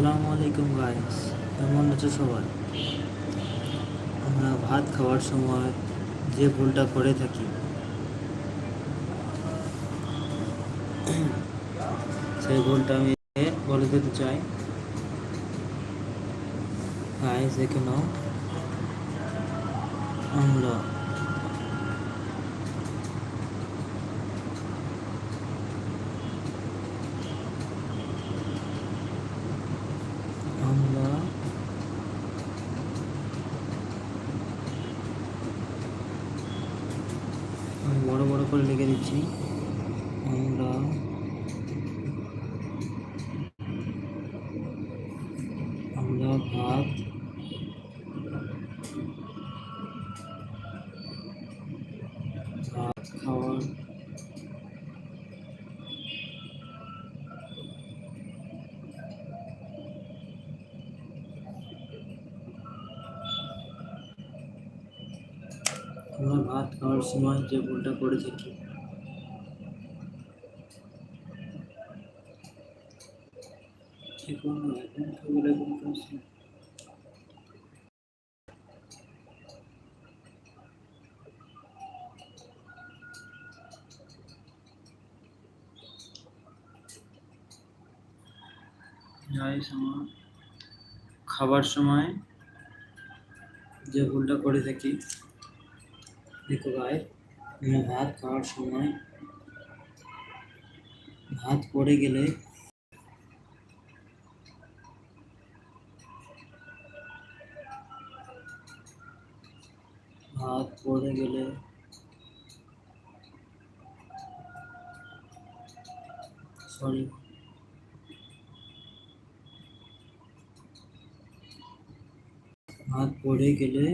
আসসালামু আলাইকুম গাইস কেমন আছো সবাই? আমরা ভাত খাওয়ার সময় যে ভুলটা করে থাকি, সেই ভুলটা আমি বলে দিতে চাই। গাইস দেখে নাও। আমরা আমরা আমি বড় বড় করে লিখে দিচ্ছি। আমরা আমরা ভাত ভাত খাওয়ার আমরা ভাত খাওয়ার সময় যে ভুলটা করে থাকি খাবারে সময় যে ভুলটা করে থাকি দেখো ভাই ভাত খাওয়ার সময় ভাত পড়ে গেলে ভাত পড়ে গেলে সরি ভাত পড়ে গেলে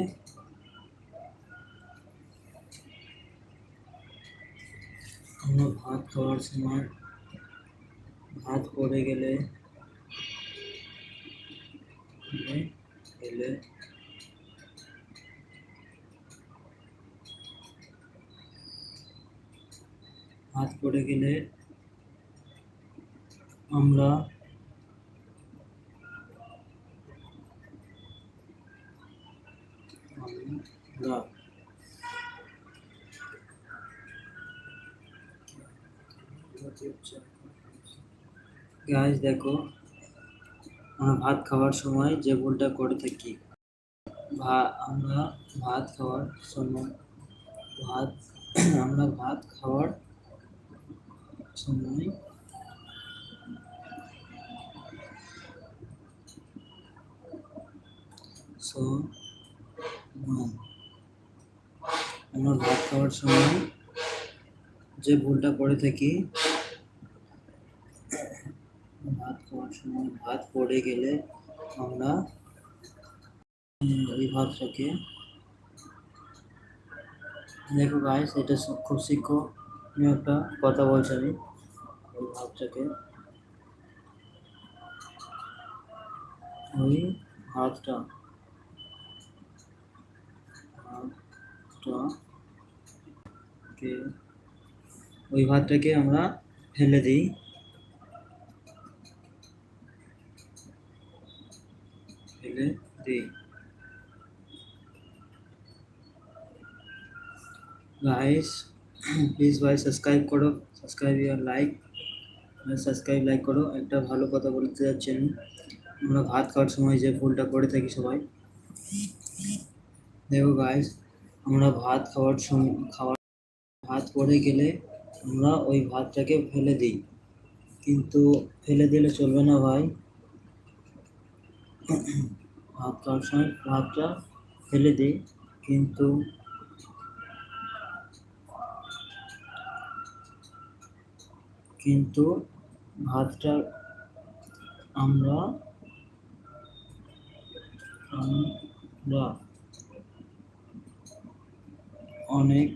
আমরা ভাত খাওয়ার সময় ভাত পড়ে গেলে গেলে গেলে ভাত পড়ে গেলে আমরা গাইস দেখো, আমরা ভাত খাওয়ার সময় যে ভুলটা করে থাকি, ভা, আমরা ভাত খাওয়ার সময়, ভাত, আমরা ভাত খাওয়ার সময় সময় আমরা ভাত খাওয়ার সময় যে ভুলটা করে থাকি ভাত খাওয়ার সময় ভাত পড়ে গেলে আমরা উম, ওই ভাতটাকে দেখো গাইস এটা সু- খুব শিক্ষণীয় একটা কথা বলছি আমি ওই ভাতটাকে। ওই ভাতটাকে ওই ভাতটাকে আমরা ফেলে দিই। ফেলে দিই। গাইস প্লিজ ভাই সাবস্ক্রাইব করো সাবস্ক্রাইব ইয়ার লাইক সাবস্ক্রাইব লাইক করো। একটা ভালো কথা বলতে যাচ্ছি আমি আমরা ভাত খাওয়ার সময় যে ভুলটা করে থাকি সবাই। দেখো গাইস আমরা ভাত খাওয়ার সময় খাওয়ার, ভাত পড়ে গেলে আমরা ওই ভাতটাকে ফেলে দিই। কিন্তু ফেলে দিলে চলবে না ভাই। ভাত খাওয়ার সময় ভাতটা ফেলে দিই। কিন্তু কিন্তু ভাতটা আমরা আমরা অনেক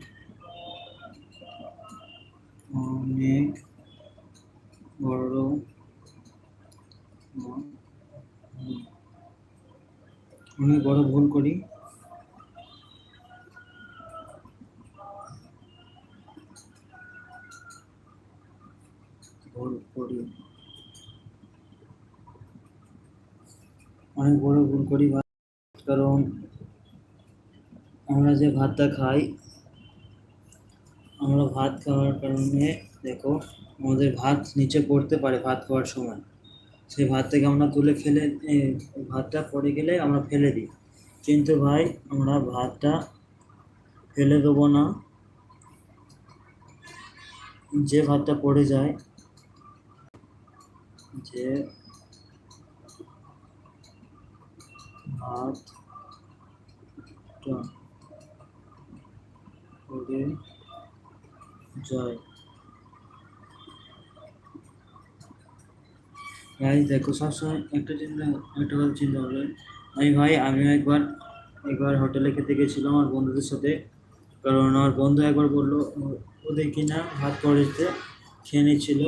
অনেক বড় অনেক বড় ভুল করি। অনেক বড় ভুল করি কারণ আমরা যে ভাতটা খাই, আমরা ভাত খাওয়ার কারণে দেখো আমাদের ভাত নিচে পড়তে পারে ভাত খাওয়ার সময়। সেই ভাত থেকে আমরা তুলে ফেলে ভাতটা পড়ে গেলে আমরা ফেলে দিই। কিন্তু ভাই, আমরা ভাতটা ফেলে দেবো না। যে ভাতটা পড়ে যায়, যে ভাতটা পড়ে যায় ভাই দেখো সবসময় একটা চিন্তা একটা কথা চিন্তা করবেন আমি ভাই, আমিও একবার একবার হোটেলে খেতে গেছিলাম আমার বন্ধুদের সাথে। কারণ আমার বন্ধু একবার বলল, ওদের কিনা ভাত পড়ে যেতে খেয়ে নিচ্ছিল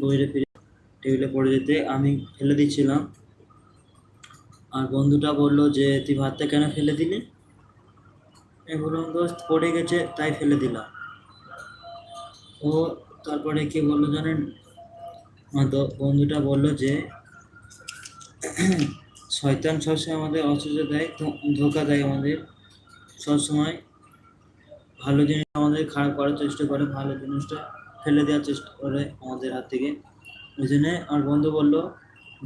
বইরে ফিরে টেবিলে পড়ে যেতে আমি ফেলে দিচ্ছিলাম। আর বন্ধুটা বলল যে, তুই ভাতটা কেন ফেলে দিলি? আমি বললাম, দোস্ত, পড়ে গেছে, তাই ফেলে দিলাম। ও তারপরে কি বলল জানেন? বন্ধুটা বলল যে, শয়তান সবসময় আমাদের অসুবিধা দেয় ধোকা দেয় আমাদের। সবসময় ভালো জিনিস আমাদের খারাপ করার চেষ্টা করে, ভালো জিনিসটা ফেলে দেওয়ার চেষ্টা করে আমাদের হাত থেকে। ওই জন্যে আমার বন্ধু বলল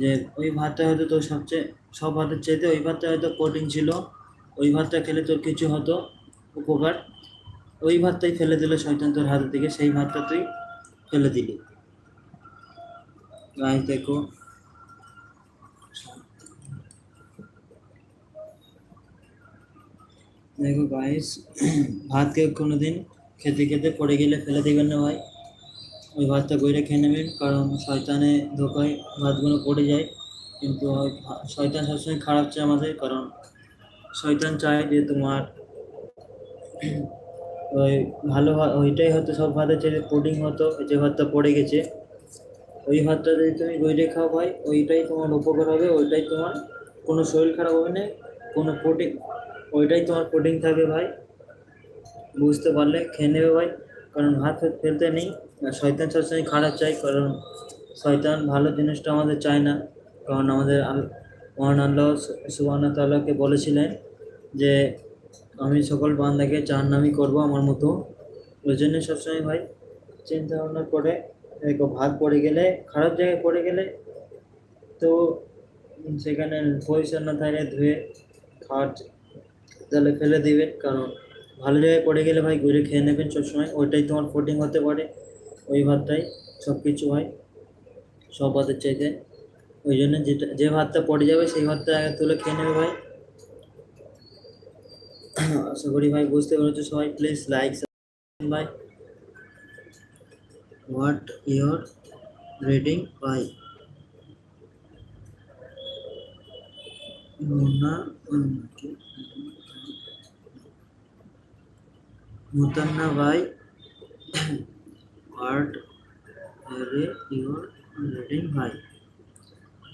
যে, ওই ভাতটা হয়তো তোর সবচেয়ে সব ভাতের চাইতে ওই ভাতটা হয়তো কঠিন ছিল। ওই ভাতটা খেলে তোর কিছু হতো, উপকার। ওই ভাতটাই ফেলে দিল শয়তান তোর হাতের থেকে সেই ভাতটা তুই ফেলে দিলি। গাইস দেখো। দেখো গাইস ভাত কেউ কোনোদিন খেতে খেতে পড়ে গেলে ফেলে দিবেন না ভাই। ওই ভাতটা গইরে খেয়ে নেবেন, কারণ শয়তানে ধোকায় ভাতগুলো পড়ে যায়। কিন্তু শয়তান সবসময় খারাপ চায় আমাদের, কারণ শয়তান চায় যে তোমার ওই ভালো ওইটাই হয়তো সব ভাতের চেয়ে প্রোটিন হতো যে ভাতটা পড়ে গেছে। ওই ভাতটা যদি তুমি গইরে খাও ভাই, ওইটাই তোমার উপকার হবে, ওইটাই তোমার কোনো শরীর খারাপ হবে না, কোনো প্রোটিন ওইটাই তোমার প্রোটিন থাকবে ভাই। বুঝতে পারলে খেয়ে নেবে ভাই, কারণ ভাত ফেল- ফেলতে নেই। শয়তান সবসময় খারাপ চাই কারণ শয়তান ভালো জিনিসটা আমাদের চায় না। কারণ আমাদের মহান আল্লাহ সুবাহ তাল্লাহকে বলেছিলেন যে, আমি সকল বান্দাকে চার জাহান্নামি করব আমার মতো। ওই জন্য সবসময় ভাই চিন্তা ভাবনা করে ভাত পড়ে গেলে, খারাপ জায়গায় পড়ে গেলে তো সেখানে পরিষ্কার না থাকলে ধুয়ে খাওয়ার তাহলে ফেলে দিবেন। কারণ ভালো জায়গায় পড়ে গেলে ভাই ঘুরে খেয়ে নেবেন সবসময়। ওইটাই তোমার ফোটিং হতে পারে। ওই ভাতটাই সব কিছু হয়। সব ভাতের চাইতে। ওই জন্য যেটা, যে ভাতটা পড়ে যাবে সেই ভাতটা আগে তুলে খেয়ে নেবে ভাই। আশা করি ভাই বুঝতে পেরেছ সবাই প্লিজ লাইক ভাই। হোয়াট ইয়োর রেটিং ভাই? মুন্না মুতান্না ভাই। হোয়াট রে ইয়োর রেটিং ভাই?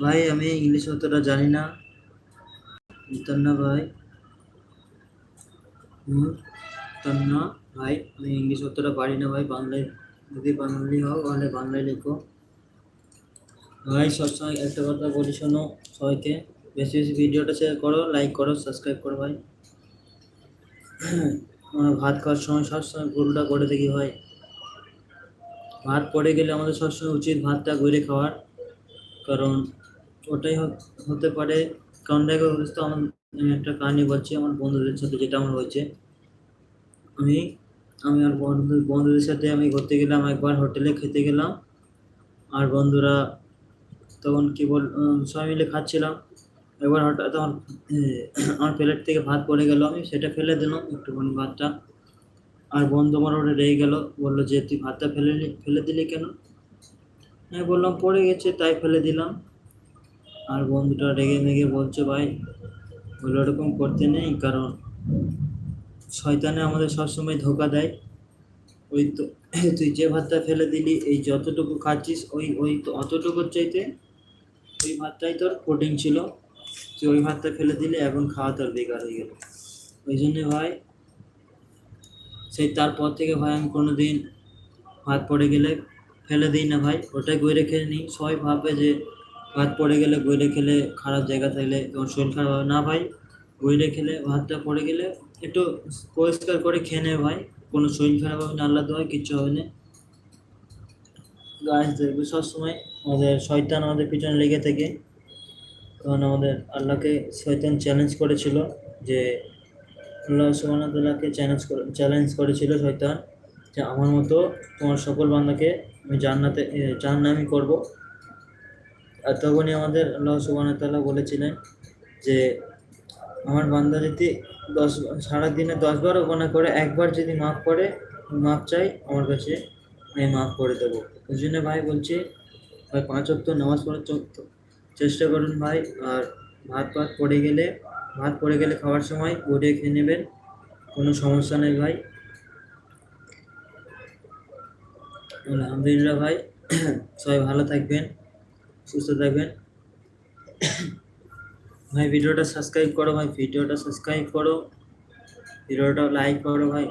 ভাই, আমি ইংলিশ অতটা জানি না। মুতান্না ভাই। তন্না ভাই, আমি ইংলিশ অতটা পারি না ভাই, বাংলায়। যদি বাঙালি হও, তাহলে বাংলায় লেখো। ভাই, সবসময় একটা কথা বলি শোনো সবাইকে। বেশি বেশি ভিডিওটা শেয়ার করো লাইক করো সাবস্ক্রাইব করো ভাই। ভাত খাওয়ার সময় সবসময় ভুলটা করে দেখি ভাই। ভাত পড়ে গেলে আমাদের সবসময় উচিত ভাতটা গড়ে খাওয়ার। কারণ ওটাই হতে পারে। কারণ দেখো দোস্ত আমার, আমি একটা কাহিনী বলছি আমার বন্ধুদের সাথে, যেটা আমার হয়েছে। আমি আমি আর বন্ধু, বন্ধুদের সাথে আমি ঘুরতে গেলাম, একবার হোটেলে খেতে গেলাম। আর বন্ধুরা তখন কি বল সবাই মিলে খাচ্ছিলাম। একবার হঠাৎ আমার আমার প্লেট থেকে ভাত পড়ে গেল, আমি সেটা ফেলে দিলাম, একটুখানি ভাতটা। আর বন্ধু আমার ওটা রেগে গেল, বলল যে, তুই ভাতটা ফেলে ফেলে দিলি কেন? আমি বললাম, পড়ে গেছে, তাই ফেলে দিলাম। আর বন্ধুটা রেগে মেগে বলছে, ভাই, ওগুলো ওরকম করতে নেই, কারণ শয়তানে আমাদের সবসময় ধোকা দেয়। ওই তো, তুই যে ভাতটা ফেলে দিলি, এই যতটুকু খাচ্ছিস, ওই ওই অতটুকুর চাইতে ওই ভাতটাই তোর প্রোটিন ছিল। তুই ওই ভাতটা ফেলে দিলে এখন খাওয়া তোর বেকার হয়ে গেল। ওই জন্যে ভাই, সেই তারপর থেকে ভাই আমি কোনো দিন ভাত পড়ে গেলে ফেলে দিই না ভাই। ওটাই গড়ে রেখে নিই। সবাই ভাববে যে ভাত পড়ে গেলে বইলে খেলে খারাপ জায়গা থাকলে তোমার শরীর খারাপ হবে। না ভাই বইলে খেলে, ভাতটা পড়ে গেলে একটু পরিষ্কার করে খেয়ে নেবে ভাই। কোনো শরীর খারাপ হবে না আল্লাহ দেওয়া কিচ্ছু হবে না। গাছ দেখবে সবসময় আমাদের শয়তান আমাদের পিছনে লেগে থাকে। তখন আমাদের আল্লাহকে শয়তান চ্যালেঞ্জ করেছিল যে আল্লাহ সুবাহকে চ্যালেঞ্জ করে চ্যালেঞ্জ করেছিল শয়তান যে আমার মতো তোমার সকল বান্দাকে আমি জান্নাতে, জাহান্নামি করব। তখনই আমাদের আল্লাহ সুবাহ তাল্লাহ বলেছিলেন যে আমার বান্দা যদি দশ, সারাদিনে দশবারও গোনা করে, একবার যদি মাফ করে, মাফ চাই, আমার কাছে আমি মাফ করে দেবো। ওই জন্য ভাই বলছি, ভাই পাঁচ অক্ট নামাজ পড়ার চেষ্টা করুন ভাই, আর ভাত ভাত পড়ে গেলে, ভাত পড়ে গেলে খাওয়ার সময় গড়িয়ে খেয়ে নেবেন, কোনো সমস্যা নেই ভাই। আলহামদুলিল্লাহ ভাই, সবাই ভালো থাকবেন। সুস্থ থাকবেন। ভাই, ভিডিওটা সাবস্ক্রাইব করো ভাই, ভিডিওটা সাবস্ক্রাইব করো। ভিডিওটা লাইক করো ভাই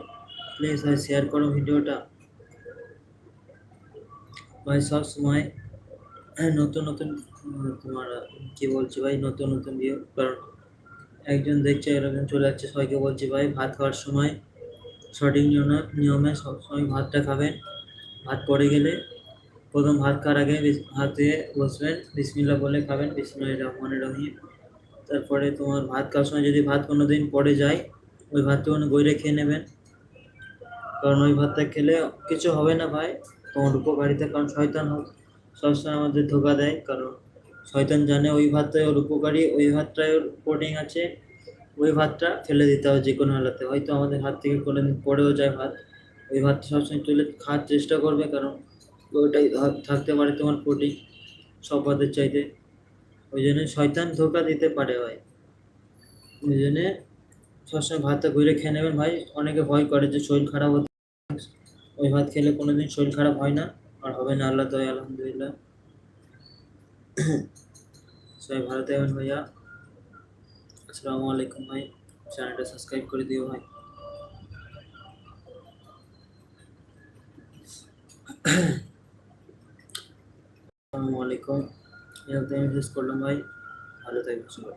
প্লিজ ভাই শেয়ার করো ভিডিওটা। ভাই, সব সময় নতুন নতুন, তোমার, কি বলছি ভাই, নতুন নতুন ভিডিও কারণ একজন দেখছে, এরকম চলে যাচ্ছে, সবাইকে বলছি ভাই, ভাত খাওয়ার সময় সঠিক নিয়মে নিয়মে সবসময় ভাতটা খাবেন। ভাত পড়ে গেলে প্রথম ভাত খাওয়ার আগে হাত বসবেন বিসমিল্লা বলে খাবেন, বিসমিল্লাহ রহমান রহিম। তারপরে তোমার ভাত খাওয়ার সময় যদি ভাত কোনো দিন পড়ে যায়, ওই ভাতটা কোনো বইরে খেয়ে নেবেন। কারণ ওই ভাতটা খেলে কিছু হবে না ভাই, তোমার উপকারিতা কারণ শয়তান সবসময় আমাদের ধোকা দেয়। কারণ শয়তান জানে ওই ভাতটাই ওর উপকারী, ওই ভাতটাই ওর প্রোটিন আছে, ওই ভাতটা ফেলে দিতে হবে যে কোনো হালাতে। হয়তো আমাদের হাত থেকে কোনো দিন পড়েও যায় ভাত, ওই ভাতটা সবসময় তুলে খাওয়ার চেষ্টা করবে, কারণ ওইটাই থাকতে পারে তোমার প্রোটিন সব ভাতের চাইতে। ওই জন্য শয়তান ধোকা দিতে পারে ভাই। ওই জন্যে সবসময় ভাতটা ঘুরে খেয়ে নেবেন ভাই। অনেকে ভয় করে যে শরীর খারাপ হতে ওই ভাত খেলে কোনোদিন শরীর খারাপ হয় না। আর হবে না, আল্লাহ দয়, আলহামদুলিল্লাহ। সবাই ভালো থাকবেন ভাইয়া। আসসালামু আলাইকুম ভাই। চ্যানেলটা সাবস্ক্রাইব করে দিও ভাই। আসসালামু আলাইকুম। এই হেল্প আমি শেষ করলাম ভাই ভালো থাকবেন সবাই।